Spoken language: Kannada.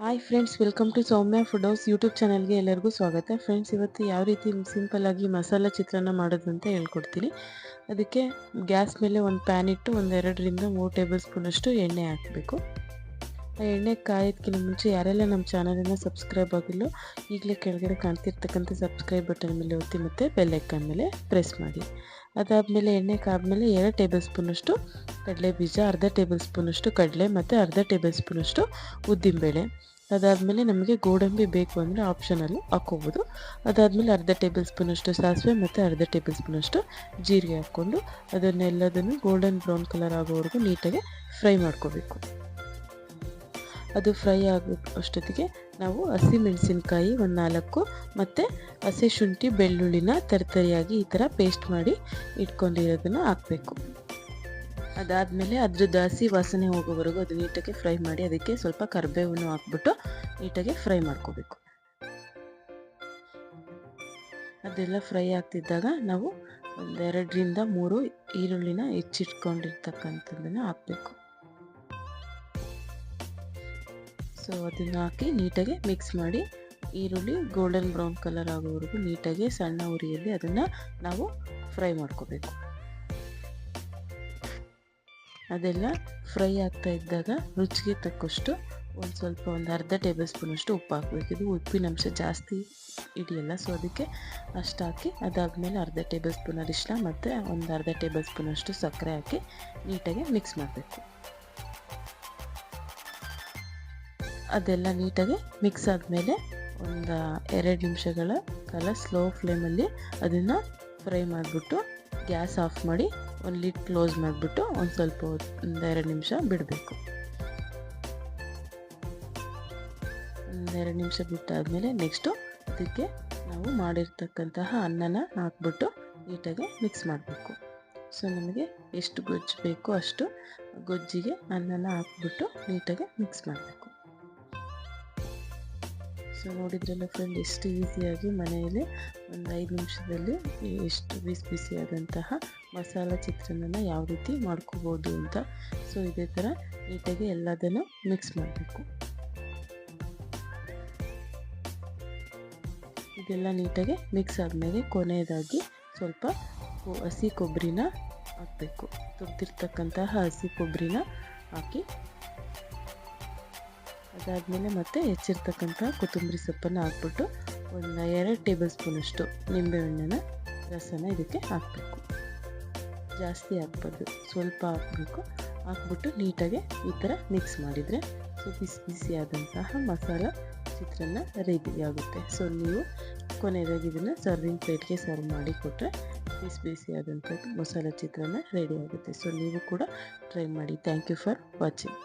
Hi friends welcome to Soumya food house YouTube ಚಾನಲ್ಗೆ ಎಲ್ಲರಿಗೂ ಸ್ವಾಗತ. ಫ್ರೆಂಡ್ಸ್ ಇವತ್ತು ಯಾವ ರೀತಿ ಸಿಂಪಲ್ ಆಗಿ ಮಸಾಲ ಚಿತ್ರಾನ್ನ ಮಾಡೋದು ಅಂತ ಹೇಳ್ಕೊಡ್ತೀನಿ. ಅದಕ್ಕೆ ಗ್ಯಾಸ್ ಮೇಲೆ ಒಂದು ಪ್ಯಾನ್ ಇಟ್ಟು ಒಂದು ಎರಡರಿಂದ ಮೂರು ಟೇಬಲ್ ಸ್ಪೂನಷ್ಟು ಎಣ್ಣೆ ಹಾಕಬೇಕು. ಎಣ್ಣೆ ಕಾಯೋದಕ್ಕಿಂತ ಮುಂಚೆ ಯಾರೆಲ್ಲ ನಮ್ಮ ಚಾನಲನ್ನು ಸಬ್ಸ್ಕ್ರೈಬ್ ಆಗಿಲ್ಲೋ ಈಗಲೇ ಕೆಳಗಡೆ ಕಾಣ್ತಿರ್ತಕ್ಕಂಥ ಸಬ್ಸ್ಕ್ರೈಬ್ ಬಟನ್ ಮೇಲೆ ಒತ್ತಿ ಮತ್ತು ಬೆಲ್ಲೈಕನ್ ಮೇಲೆ ಪ್ರೆಸ್ ಮಾಡಿ. ಅದಾದಮೇಲೆ ಎಣ್ಣೆ ಕಾದ್ಮೇಲೆ ಎರಡು ಟೇಬಲ್ ಸ್ಪೂನಷ್ಟು ಕಡಲೆ ಬೀಜ, ಅರ್ಧ ಟೇಬಲ್ ಸ್ಪೂನಷ್ಟು ಕಡಲೆ ಮತ್ತು ಅರ್ಧ ಟೇಬಲ್ ಸ್ಪೂನಷ್ಟು ಉದ್ದಿನಬೇಳೆ. ಅದಾದಮೇಲೆ ನಮಗೆ ಗೋಡಂಬಿ ಬೇಕು ಅಂದರೆ ಆಪ್ಷನಲ್ಲಿ ಹಾಕ್ಕೋಬೋದು. ಅದಾದಮೇಲೆ ಅರ್ಧ ಟೇಬಲ್ ಸ್ಪೂನಷ್ಟು ಸಾಸಿವೆ ಮತ್ತು ಅರ್ಧ ಟೇಬಲ್ ಸ್ಪೂನಷ್ಟು ಜೀರಿಗೆ ಹಾಕ್ಕೊಂಡು ಅದನ್ನೆಲ್ಲದನ್ನು ಗೋಲ್ಡನ್ ಬ್ರೌನ್ ಕಲರ್ ಆಗೋವರೆಗೂ ನೀಟಾಗಿ ಫ್ರೈ ಮಾಡ್ಕೋಬೇಕು. ಅದು ಫ್ರೈ ಆಗೋ ಅಷ್ಟೊತ್ತಿಗೆ ನಾವು ಹಸಿಮೆಣಸಿನ್ಕಾಯಿ ಒಂದು ನಾಲ್ಕು ಮತ್ತು ಹಸಿ ಶುಂಠಿ ಬೆಳ್ಳುಳ್ಳಿನ ತರತರಿಯಾಗಿ ಈ ಥರ ಪೇಸ್ಟ್ ಮಾಡಿ ಇಟ್ಕೊಂಡಿರೋದನ್ನು ಹಾಕಬೇಕು. ಅದಾದಮೇಲೆ ಅದ್ರದ್ದು ಹಸಿ ವಾಸನೆ ಹೋಗೋವರೆಗೂ ಅದು ನೀಟಾಗಿ ಫ್ರೈ ಮಾಡಿ ಅದಕ್ಕೆ ಸ್ವಲ್ಪ ಕರಿಬೇವನ್ನು ಹಾಕ್ಬಿಟ್ಟು ನೀಟಾಗಿ ಫ್ರೈ ಮಾಡ್ಕೋಬೇಕು. ಅದೆಲ್ಲ ಫ್ರೈ ಆಗ್ತಿದ್ದಾಗ ನಾವು ಒಂದೆರಡರಿಂದ ಮೂರು ಈರುಳ್ಳಿನ ಹೆಚ್ಚಿಟ್ಕೊಂಡಿರ್ತಕ್ಕಂಥದ್ದನ್ನು ಹಾಕಬೇಕು. ಸೊ ಅದನ್ನು ಹಾಕಿ ನೀಟಾಗಿ ಮಿಕ್ಸ್ ಮಾಡಿ ಈರುಳ್ಳಿ ಗೋಲ್ಡನ್ ಬ್ರೌನ್ ಕಲರ್ ಆಗೋವರೆಗೂ ನೀಟಾಗಿ ಸಣ್ಣ ಉರಿಯಲ್ಲಿ ಅದನ್ನು ನಾವು ಫ್ರೈ ಮಾಡ್ಕೋಬೇಕು. ಅದೆಲ್ಲ ಫ್ರೈ ಆಗ್ತಾ ಇದ್ದಾಗ ರುಚಿಗೆ ತಕ್ಕಷ್ಟು ಒಂದು ಸ್ವಲ್ಪ ಒಂದು ಅರ್ಧ ಟೇಬಲ್ ಸ್ಪೂನಷ್ಟು ಉಪ್ಪು ಹಾಕಬೇಕು. ಇದು ಉಪ್ಪಿನಂಶ ಜಾಸ್ತಿ ಹಿಡಿಯಲ್ಲ ಸೊ ಅದಕ್ಕೆ ಅಷ್ಟು ಹಾಕಿ ಅದಾದಮೇಲೆ ಅರ್ಧ ಟೇಬಲ್ ಸ್ಪೂನ್ ಅರಿಶಿನ ಮತ್ತು ಒಂದು ಅರ್ಧ ಟೇಬಲ್ ಸ್ಪೂನಷ್ಟು ಸಕ್ಕರೆ ಹಾಕಿ ನೀಟಾಗಿ ಮಿಕ್ಸ್ ಮಾಡಬೇಕು. ಅದೆಲ್ಲ ನೀಟಾಗಿ ಮಿಕ್ಸ್ ಆದಮೇಲೆ ಒಂದು ಎರಡು ನಿಮಿಷಗಳ ಕಾಲ ಸ್ಲೋ ಫ್ಲೇಮಲ್ಲಿ ಅದನ್ನು ಫ್ರೈ ಮಾಡಿಬಿಟ್ಟು ಗ್ಯಾಸ್ ಆಫ್ ಮಾಡಿ ಒಂದು ಲಿಡ್ ಕ್ಲೋಸ್ ಮಾಡಿಬಿಟ್ಟು ಒಂದು ಸ್ವಲ್ಪ ಒಂದು ಎರಡು ನಿಮಿಷ ಬಿಡಬೇಕು. ಒಂದೆರಡು ನಿಮಿಷ ಬಿಟ್ಟಾದಮೇಲೆ ನೆಕ್ಸ್ಟು ಅದಕ್ಕೆ ನಾವು ಮಾಡಿರ್ತಕ್ಕಂತಹ ಅನ್ನನ ಹಾಕ್ಬಿಟ್ಟು ನೀಟಾಗಿ ಮಿಕ್ಸ್ ಮಾಡಬೇಕು. ಸೊ ನಮಗೆ ಎಷ್ಟು ಗೊಜ್ಜು ಬೇಕೋ ಅಷ್ಟು ಗೊಜ್ಜಿಗೆ ಅನ್ನನ ಹಾಕ್ಬಿಟ್ಟು ನೀಟಾಗಿ ಮಿಕ್ಸ್ ಮಾಡಬೇಕು. ಸೊ ನೋಡಿದ್ರಲ್ಲ ಫ್ರೆಂಡ್ ಎಷ್ಟು ಈಸಿಯಾಗಿ ಮನೆಯಲ್ಲಿ ಒಂದು ಐದು ನಿಮಿಷದಲ್ಲಿ ಎಷ್ಟು ಬಿಸಿ ಬಿಸಿಯಾದಂತಹ ಮಸಾಲ ಚಿತ್ರಾನ್ನ ಯಾವ ರೀತಿ ಮಾಡ್ಕೋಬೋದು ಅಂತ. ಸೊ ಇದೇ ಥರ ನೀಟಾಗಿ ಎಲ್ಲದನ್ನು ಮಿಕ್ಸ್ ಮಾಡಬೇಕು. ಇದೆಲ್ಲ ನೀಟಾಗಿ ಮಿಕ್ಸ್ ಆದಮೇಲೆ ಕೊನೆಯದಾಗಿ ಸ್ವಲ್ಪ ಹಸಿ ಕೊಬ್ಬರಿನ ಹಾಕಬೇಕು. ತುರ್ದಿರ್ತಕ್ಕಂತಹ ಹಸಿ ಕೊಬ್ಬರಿನ ಹಾಕಿ ಅದಾದಮೇಲೆ ಮತ್ತೆ ಹೆಚ್ಚಿರ್ತಕ್ಕಂಥ ಕೊತ್ತಂಬರಿ ಸೊಪ್ಪನ್ನು ಹಾಕ್ಬಿಟ್ಟು ಒಂದು ಎರಡು ಟೇಬಲ್ ಸ್ಪೂನಷ್ಟು ನಿಂಬೆಹಣ್ಣಿನ ರಸನ ಇದಕ್ಕೆ ಹಾಕಬೇಕು. ಜಾಸ್ತಿ ಹಾಕ್ಬಾರ್ದು, ಸ್ವಲ್ಪ ಹಾಕಬೇಕು. ಹಾಕ್ಬಿಟ್ಟು ನೀಟಾಗಿ ಈ ಥರ ಮಿಕ್ಸ್ ಮಾಡಿದರೆ ಸೊ ಬಿಸಿ ಬಿಸಿಯಾದಂತಹ ಮಸಾಲ ಚಿತ್ರಾನ್ನ ರೆಡಿ ಆಗುತ್ತೆ. ಸೊ ನೀವು ಕೊನೆಯದಾಗಿ ಇದನ್ನು ಸರ್ವಿಂಗ್ ಪ್ಲೇಟ್ಗೆ ಸರ್ವ್ ಮಾಡಿ ಕೊಟ್ಟರೆ ಬಿಸಿ ಬಿಸಿಯಾದಂಥದ್ದು ಮಸಾಲ ಚಿತ್ರಾನ್ನ ರೆಡಿ ಆಗುತ್ತೆ. ಸೊ ನೀವು ಕೂಡ ಟ್ರೈ ಮಾಡಿ. Thank you for watching